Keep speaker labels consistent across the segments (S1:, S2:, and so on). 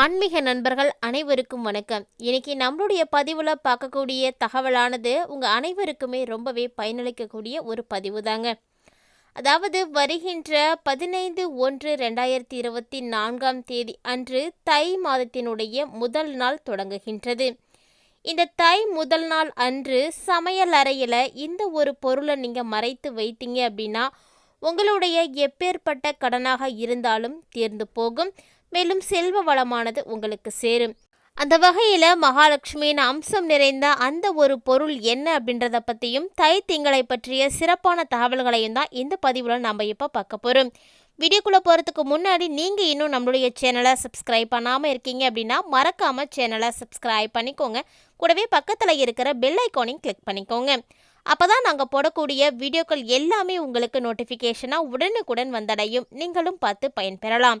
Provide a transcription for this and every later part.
S1: ஆன்மீக நண்பர்கள் அனைவருக்கும் வணக்கம் இன்னைக்கு நம்மளுடைய பதிவில் பார்க்கக்கூடிய தகவலானது உங்கள் அனைவருக்குமே ரொம்பவே பயனளிக்கக்கூடிய ஒரு பதிவு தாங்க அதாவது வருகின்ற பதினைந்து ஒன்று ரெண்டாயிரத்தி இருபத்தி நான்காம் தேதி அன்று தை மாதத்தினுடைய முதல் நாள் தொடங்குகின்றது இந்த தை முதல் நாள் அன்று சமையல் அறையில் இந்த ஒரு பொருளை நீங்கள் மறைத்து வைத்தீங்க அப்படின்னா உங்களுடைய எப்பேற்பட்ட கடனாக இருந்தாலும் தீர்ந்து போகும் மேலும் செல்வ வளமானது உங்களுக்கு சேரும் அந்த வகையில் மகாலட்சுமியின் அம்சம் நிறைந்த அந்த ஒரு பொருள் என்ன அப்படின்றத பற்றியும் தை திங்களை பற்றிய சிறப்பான தகவல்களையும் தான் இந்த பதிவில் நம்ம இப்போ பார்க்க போகிறோம் வீடியோக்குள்ளே போகிறதுக்கு முன்னாடி நீங்கள் இன்னும் நம்மளுடைய சேனலை சப்ஸ்கிரைப் பண்ணாமல் இருக்கீங்க அப்படின்னா மறக்காமல் சேனலை சப்ஸ்கிரைப் பண்ணிக்கோங்க கூடவே பக்கத்தில் இருக்கிற பெல் ஐக்கானையும் கிளிக் பண்ணிக்கோங்க அப்போ தான் நாங்கள் போடக்கூடிய வீடியோக்கள் எல்லாமே உங்களுக்கு நோட்டிஃபிகேஷனாக உடனுக்குடன் வந்தடையும் நீங்களும் பார்த்து பயன்பெறலாம்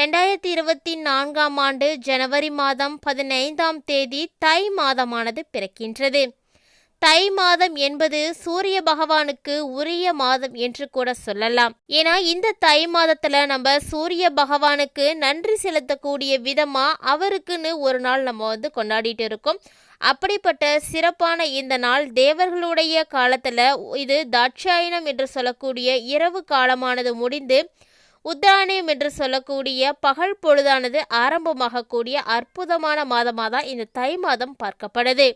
S1: ரெண்டாயிரத்தி இருபத்தி நான்காம் ஆண்டு ஜனவரி மாதம் பதினைந்தாம் தேதி தை மாதமானது பிறக்கின்றது தை மாதம் என்பது சூரிய பகவானுக்கு உரிய மாதம் என்று கூட சொல்லலாம் ஏன்னா இந்த தை மாதத்துல நம்ம சூரிய பகவானுக்கு நன்றி செலுத்தக்கூடிய விதமா அவருக்குன்னு ஒரு நாள் நம்ம வந்து கொண்டாடிட்டு இருக்கோம் அப்படிப்பட்ட சிறப்பான இந்த நாள் தேவர்களுடைய காலத்துல இது தாட்சாயணம் என்று சொல்லக்கூடிய இரவு காலமானது முடிந்து உத்தராயணம் என்று சொல்லக்கூடிய பகல் பொழுதானது ஆரம்பமாகக்கூடிய அற்புதமான மாதமாக தான் இந்த தை மாதம் பார்க்கப்படுது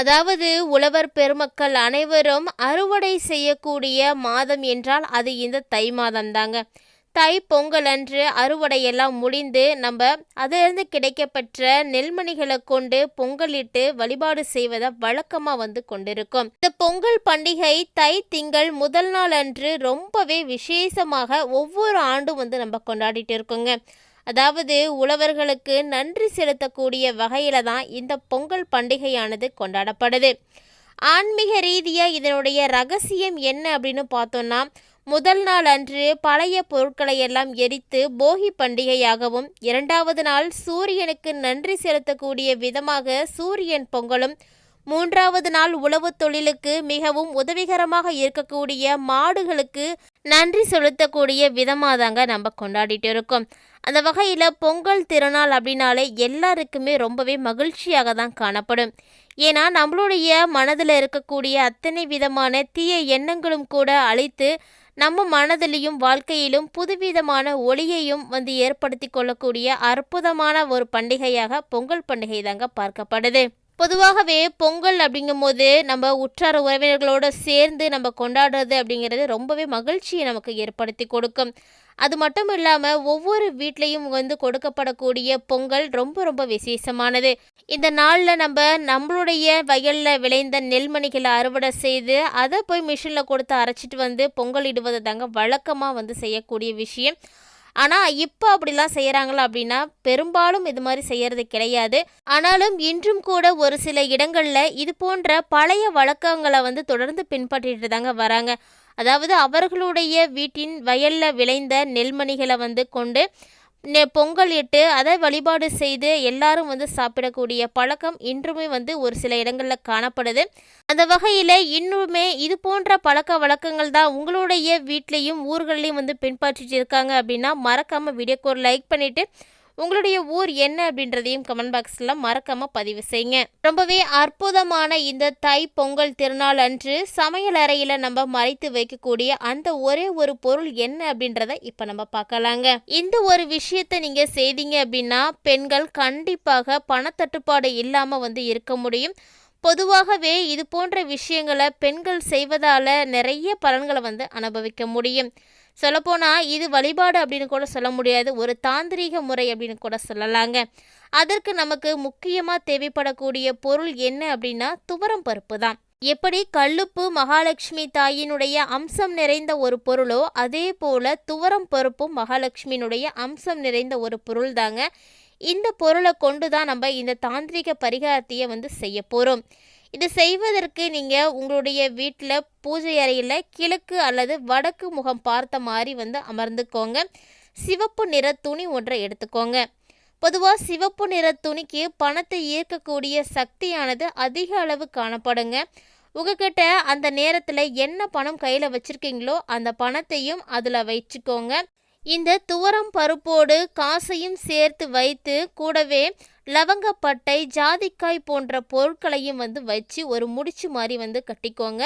S1: அதாவது உழவர் பெருமக்கள் அனைவரும் அறுவடை செய்யக்கூடிய மாதம் என்றால் அது இந்த தை மாதம் தாங்க தை அறுவடை எல்லாம் முடிந்து நம்ம அதிலிருந்து கிடைக்கப்பட்ட நெல்மணிகளை கொண்டு பொங்கலிட்டு வழிபாடு செய்வதை வழக்கமாக வந்து கொண்டிருக்கும் இந்த பொங்கல் பண்டிகை தை திங்கள் முதல் நாள் அன்று ரொம்பவே விசேஷமாக ஒவ்வொரு ஆண்டும் வந்து நம்ம கொண்டாடிட்டு இருக்கோங்க அதாவது உழவர்களுக்கு நன்றி செலுத்தக்கூடிய வகையில தான் இந்த பொங்கல் பண்டிகையானது கொண்டாடப்படுது ஆன்மீக ரீதியாக இதனுடைய ரகசியம் என்ன அப்படின்னு பார்த்தோம்னா முதல் நாள் அன்று பழைய பொருட்களை எல்லாம் எரித்து போகி பண்டிகையாகவும் இரண்டாவது நாள் சூரியனுக்கு நன்றி செலுத்தக்கூடிய விதமாக சூரியன் பொங்கலும் மூன்றாவது நாள் உழவு தொழிலுக்கு மிகவும் உதவிகரமாக இருக்கக்கூடிய மாடுகளுக்கு நன்றி செலுத்தக்கூடிய விதமாக தாங்க நம்ம கொண்டாடிட்டு இருக்கோம் அந்த வகையில் பொங்கல் திருநாள் அப்படின்னாலே எல்லாருக்குமே ரொம்பவே மகிழ்ச்சியாக தான் காணப்படும் ஏன்னா நம்மளுடைய மனதில் இருக்கக்கூடிய அத்தனை விதமான தீய எண்ணங்களும் கூட அழித்து நம்ம மனதிலையும் வாழ்க்கையிலும் புதுவிதமான ஒளியையும் வந்து ஏற்படுத்தி கொள்ளக்கூடிய அற்புதமான ஒரு பண்டிகையாக பொங்கல் பண்டிகை தாங்க பார்க்கப்படுது பொதுவாகவே பொங்கல் அப்படிங்கும் போது நம்ம உற்றார உறவினர்களோடு சேர்ந்து நம்ம கொண்டாடுறது அப்படிங்கிறது ரொம்பவே மகிழ்ச்சியை நமக்கு ஏற்படுத்தி கொடுக்கும் அது மட்டும் இல்லாமல் ஒவ்வொரு வீட்லேயும் வந்து கொடுக்கப்படக்கூடிய பொங்கல் ரொம்ப ரொம்ப விசேஷமானது இந்த நாளில் நம்ம நம்மளுடைய வயலில் விளைந்த நெல்மணிகளை அறுவடை செய்து அதை போய் மிஷினில் கொடுத்து அரைச்சிட்டு வந்து பொங்கல் இடுவது தாங்க வழக்கமாக வந்து செய்யக்கூடிய விஷயம் ஆனால் இப்போ அப்படிலாம் செய்கிறாங்களா அப்படின்னா பெரும்பாலும் இது மாதிரி செய்கிறது கிடையாது ஆனாலும் இன்றும் கூட ஒரு சில இடங்களில் இது போன்ற பழைய வழக்கங்களை வந்து தொடர்ந்து பின்பற்றிட்டு தாங்க வராங்க அதாவது அவர்களுடைய வீட்டின் வயலில் விளைந்த நெல்மணிகளை வந்து கொண்டு பொங்கல் இட்டு அதை வழிபாடு செய்து எல்லாரும் வந்து சாப்பிடக்கூடிய பழக்கம் இன்றுமே வந்து ஒரு சில இடங்களில் காணப்படுது அந்த வகையில் இன்னுமே இது போன்ற பழக்க வழக்கங்கள் தான் உங்களுடைய வீட்லேயும் ஊர்களிலையும் வந்து பின்பற்றிட்டு இருக்காங்க அப்படின்னா மறக்காமல் வீடியோக்கு ஒரு லைக் பண்ணிவிட்டு உங்களுடைய ஊர் என்ன அப்படின்றதையும் கமெண்ட் பாக்ஸில் மறக்காம பதிவு செய்யுங்க ரொம்பவே அற்புதமான இந்த தை பொங்கல் திருநாள் அன்று சமையல் அறையில நம்ம மறைத்து வைக்கக்கூடிய அந்த ஒரே ஒரு பொருள் என்ன அப்படின்றத இப்போ நம்ம பார்க்கலாங்க இந்த ஒரு விஷயத்த நீங்கள் செய்தீங்க அப்படின்னா பெண்கள் கண்டிப்பாக பணத்தட்டுப்பாடு இல்லாமல் வந்து இருக்க முடியும் பொதுவாகவே இது போன்ற விஷயங்களை பெண்கள் செய்வதால் நிறைய பலன்களை வந்து அனுபவிக்க முடியும் சொல்லப்போனால் இது வழிபாடு அப்படின்னு கூட சொல்ல முடியாது ஒரு தாந்திரீக முறை அப்படின்னு கூட சொல்லலாங்க அதற்கு நமக்கு முக்கியமாக தேவைப்படக்கூடிய பொருள் என்ன அப்படின்னா துவரம் பருப்பு தான் எப்படி கல்லுப்பு மகாலட்சுமி தாயினுடைய அம்சம் நிறைந்த ஒரு பொருளோ அதே போல துவரம் பருப்பும் மகாலட்சுமியினுடைய அம்சம் நிறைந்த ஒரு பொருள் தாங்க இந்த பொருளை கொண்டு தான் நம்ம இந்த தாந்திரிக பரிகாரத்தையே வந்து செய்ய போகிறோம் இது செய்வதற்கு நீங்கள் உங்களுடைய வீட்டில் பூஜை அறையில் கிழக்கு அல்லது வடக்கு முகம் பார்த்த மாதிரி வந்து அமர்ந்துக்கோங்க சிவப்பு நிற துணி ஒன்றை எடுத்துக்கோங்க பொதுவாக சிவப்பு நிற துணிக்கு பணத்தை ஈர்க்கக்கூடிய சக்தியானது அதிக அளவு காணப்படுங்க உங்ககிட்ட அந்த நேரத்தில் என்ன பணம் கையில் வச்சுருக்கீங்களோ அந்த பணத்தையும் அதில் வச்சுக்கோங்க இந்த துவரம் பருப்போடு காசையும் சேர்த்து வைத்து கூடவே லவங்கப்பட்டை ஜாதிக்காய் போன்ற பொருட்களையும் வந்து வச்சு ஒரு முடிச்சு மாதிரி வந்து கட்டிக்கோங்க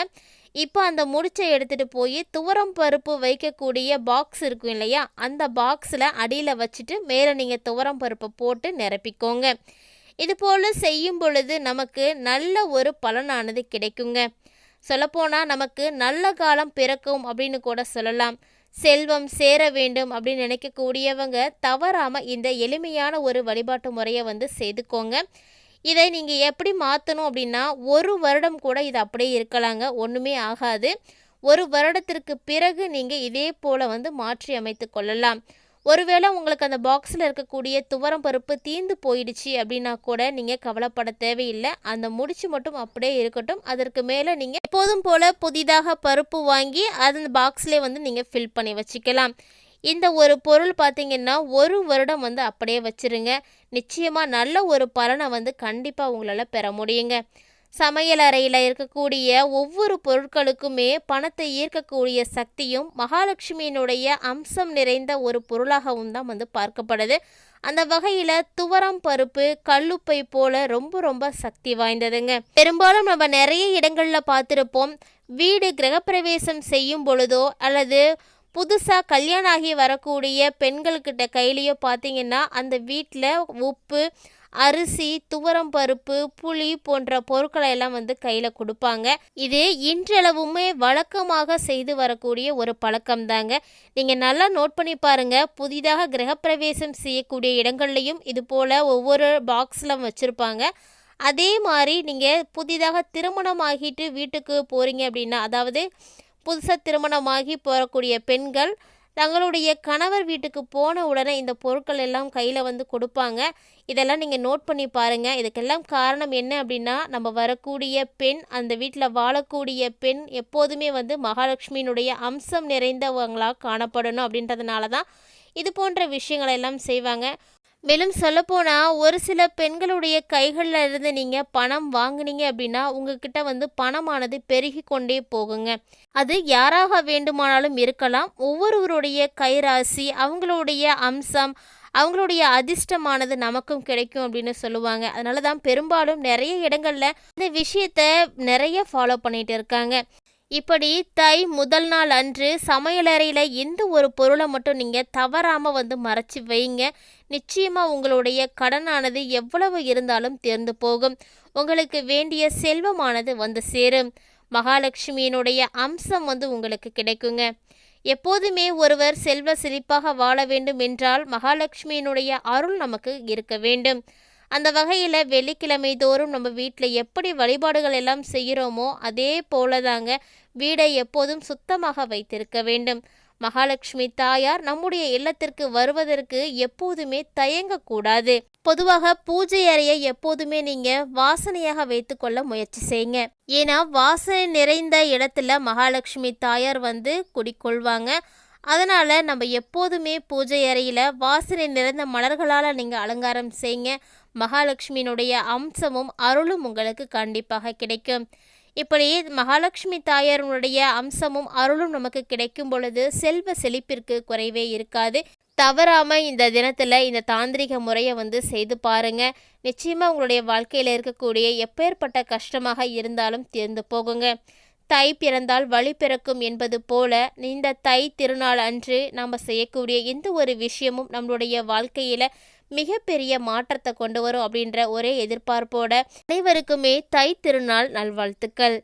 S1: இப்போ அந்த முடிச்சை எடுத்துகிட்டு போய் துவரம் பருப்பு வைக்கக்கூடிய பாக்ஸ் இருக்கும் இல்லையா அந்த பாக்ஸில் அடியில் வச்சுட்டு மேலே நீங்கள் துவரம் பருப்பை போட்டு நிரப்பிக்கோங்க இதுபோல் செய்யும் பொழுது நமக்கு நல்ல ஒரு பலனானது கிடைக்குங்க சொல்லப்போனால் நமக்கு நல்ல காலம் பிறக்கும் அப்படின்னு கூட சொல்லலாம் செல்வம் சேர வேண்டும் அப்படின்னு நினைக்கக்கூடியவங்க தவறாமல் இந்த எளிமையான ஒரு வழிபாட்டு முறையை வந்து செய்துக்கோங்க இதை நீங்கள் எப்படி மாற்றணும் அப்படின்னா ஒரு வருடம் கூட இது அப்படியே இருக்கலாங்க ஒன்றுமே ஆகாது ஒரு வருடத்திற்கு பிறகு நீங்கள் இதே போல் வந்து மாற்றி அமைத்து கொள்ளலாம் ஒருவேளை உங்களுக்கு அந்த பாக்ஸில் இருக்கக்கூடிய துவரம் பருப்பு தீந்து போயிடுச்சு அப்படின்னா கூட நீங்கள் கவலைப்பட தேவையில்லை அந்த முடிச்சு மட்டும் அப்படியே இருக்கட்டும் அதற்கு மேலே நீங்கள் எப்போதும் போல் புதிதாக பருப்பு வாங்கி அது அந்த பாக்ஸ்லேயே வந்து நீங்கள் ஃபில் பண்ணி வச்சுக்கலாம் இந்த ஒரு பொருள் பார்த்திங்கன்னா ஒரு வருடம் வந்து அப்படியே வச்சுருங்க நிச்சயமாக நல்ல ஒரு பலனை வந்து கண்டிப்பாக உங்களால் பெற முடியுங்க சமையலறையில் இருக்கக்கூடிய ஒவ்வொரு பொருட்களுக்குமே பணத்தை ஈர்க்கக்கூடிய சக்தியும் மகாலட்சுமியினுடைய அம்சம் நிறைந்த ஒரு பொருளாகவும் தான் வந்து பார்க்கப்படுது அந்த வகையில் துவரம் பருப்பு கல்லுப்பை போல ரொம்ப ரொம்ப சக்தி வாய்ந்ததுங்க பெரும்பாலும் நம்ம நிறைய இடங்களில் பார்த்துருப்போம் வீடு கிரகப்பிரவேசம் செய்யும் பொழுதோ அல்லது புதுசாக கல்யாணம் ஆகி வரக்கூடிய பெண்கள்கிட்ட கையிலையோ பார்த்தீங்கன்னா அந்த வீட்டில் உப்பு அரிசி துவரம் பருப்பு புளி போன்ற பொருட்களை எல்லாம் வந்து கையில் கொடுப்பாங்க இது இன்றளவுமே வழக்கமாக செய்து வரக்கூடிய ஒரு பழக்கம் தாங்க நீங்கள் நல்லா நோட் பண்ணி பாருங்கள் புதிதாக கிரகப்பிரவேசம் செய்யக்கூடிய இடங்கள்லையும் இது போல் ஒவ்வொரு பாக்ஸ்லாம் வச்சுருப்பாங்க அதே மாதிரி நீங்கள் புதிதாக திருமணம் ஆகிட்டு வீட்டுக்கு போகிறீங்க அப்படின்னா அதாவது புதுசாக திருமணமாகி போகக்கூடிய பெண்கள் தங்களுடைய கணவர் வீட்டுக்கு போன உடனே இந்த பொருட்கள் எல்லாம் கையில் வந்து கொடுப்பாங்க இதெல்லாம் நீங்கள் நோட் பண்ணி பாருங்கள் இதுக்கெல்லாம் காரணம் என்ன அப்படின்னா நம்ம வரக்கூடிய பெண் அந்த வீட்டில் வாழக்கூடிய பெண் எப்போதுமே வந்து மகாலட்சுமியினுடைய அம்சம் நிறைந்தவங்களாக காணப்படணும் அப்படின்றதுனால தான் இது போன்ற விஷயங்களெல்லாம் எல்லாம் செய்வாங்க மேலும் சொல்லப்போனால் ஒரு சில பெண்களுடைய கைகளில் இருந்து நீங்கள் பணம் வாங்கினீங்க அப்படின்னா உங்ககிட்ட வந்து பணமானது பெருகி கொண்டே போகுங்க அது யாராக வேண்டுமானாலும் இருக்கலாம் ஒவ்வொருவருடைய கைராசி அவங்களுடைய அம்சம் அவங்களுடைய அதிர்ஷ்டமானது நமக்கும் கிடைக்கும் அப்படின்னு சொல்லுவாங்க அதனால தான் பெரும்பாலும் நிறைய இடங்களில் இந்த விஷயத்த நிறைய ஃபாலோ பண்ணிகிட்டு இருக்காங்க இப்படி தை முதல் நாள் அன்று சமையலறையில் எந்த ஒரு பொருளை மட்டும் நீங்கள் தவறாமல் வந்து மறைச்சி வைங்க நிச்சயமா உங்களுடைய கடனானது எவ்வளவு இருந்தாலும் தேர்ந்து போகும் உங்களுக்கு வேண்டிய செல்வமானது வந்து சேரும் மகாலட்சுமியினுடைய அம்சம் வந்து உங்களுக்கு கிடைக்குங்க எப்போதுமே ஒருவர் செல்வ செழிப்பாக வாழ வேண்டும் என்றால் மகாலட்சுமியினுடைய அருள் நமக்கு இருக்க வேண்டும் அந்த வகையில் வெள்ளிக்கிழமை தோறும் நம்ம வீட்டில் எப்படி வழிபாடுகள் எல்லாம் செய்கிறோமோ அதே போல தாங்க வீடை எப்போதும் சுத்தமாக வைத்திருக்க வேண்டும் மகாலட்சுமி தாயார் நம்முடைய இல்லத்திற்கு வருவதற்கு எப்போதுமே தயங்கக்கூடாது பொதுவாக பூஜை அறையை எப்போதுமே நீங்க வாசனையாக வைத்துக்கொள்ள முயற்சி செய்யுங்க ஏன்னா வாசனை நிறைந்த இடத்துல மகாலட்சுமி தாயார் வந்து குடிக்கொள்வாங்க அதனால் நம்ம எப்போதுமே பூஜை அறையில் வாசனை நிறைந்த மலர்களால் நீங்கள் அலங்காரம் செய்யுங்க மகாலட்சுமியினுடைய அம்சமும் அருளும் உங்களுக்கு கண்டிப்பாக கிடைக்கும் இப்படி மகாலட்சுமி தாயாருடைய அம்சமும் அருளும் நமக்கு கிடைக்கும் பொழுது செல்வ செழிப்பிற்கு குறைவே இருக்காது தவறாமல் இந்த தினத்தில் இந்த தாந்திரிக முறையை வந்து செய்து பாருங்கள் நிச்சயமாக உங்களுடைய வாழ்க்கையில் இருக்கக்கூடிய எப்பேற்பட்ட கஷ்டமாக இருந்தாலும் தீர்ந்து போகுங்க தை பிறந்தால் வழி பிறக்கும் என்பது போல இந்த தை திருநாள் அன்று நாம் செய்யக்கூடிய எந்த ஒரு விஷயமும் நம்மளுடைய வாழ்க்கையில் மிகப்பெரிய மாற்றத்தை கொண்டு வரும் அப்படின்ற ஒரே எதிர்பார்ப்போட அனைவருக்குமே தை திருநாள் நல்வாழ்த்துக்கள்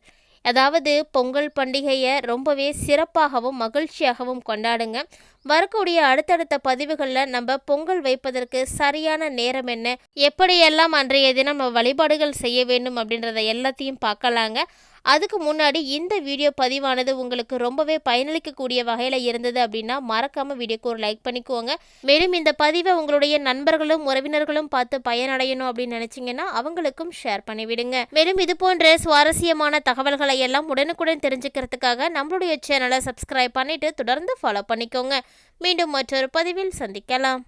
S1: அதாவது பொங்கல் பண்டிகையை ரொம்பவே சிறப்பாகவும் மகிழ்ச்சியாகவும் கொண்டாடுங்க வரக்கூடிய அடுத்தடுத்த பதிவுகளில் நம்ம பொங்கல் வைப்பதற்கு சரியான நேரம் என்ன எப்படியெல்லாம் அன்றைய தினம் நம்ம வழிபாடுகள் செய்ய வேண்டும் அப்படின்றத எல்லாத்தையும் பார்க்கலாங்க அதுக்கு முன்னாடி இந்த வீடியோ பதிவானது உங்களுக்கு ரொம்பவே பயனளிக்கக்கூடிய வகையில் இருந்தது அப்படின்னா மறக்காமல் வீடியோக்கு ஒரு லைக் பண்ணிக்கோங்க மேலும் இந்த பதிவை உங்களுடைய நண்பர்களும் உறவினர்களும் பார்த்து பயனடையணும் அப்படின்னு நினச்சிங்கன்னா அவங்களுக்கும் ஷேர் பண்ணிவிடுங்க மேலும் இது போன்ற சுவாரஸ்யமான தகவல்களை எல்லாம் உடனுக்குடன் தெரிஞ்சுக்கிறதுக்காக நம்மளுடைய சேனலை சப்ஸ்கிரைப் பண்ணிட்டு தொடர்ந்து ஃபாலோ பண்ணிக்கோங்க மீண்டும் மற்றொரு பதிவில் சந்திக்கலாம்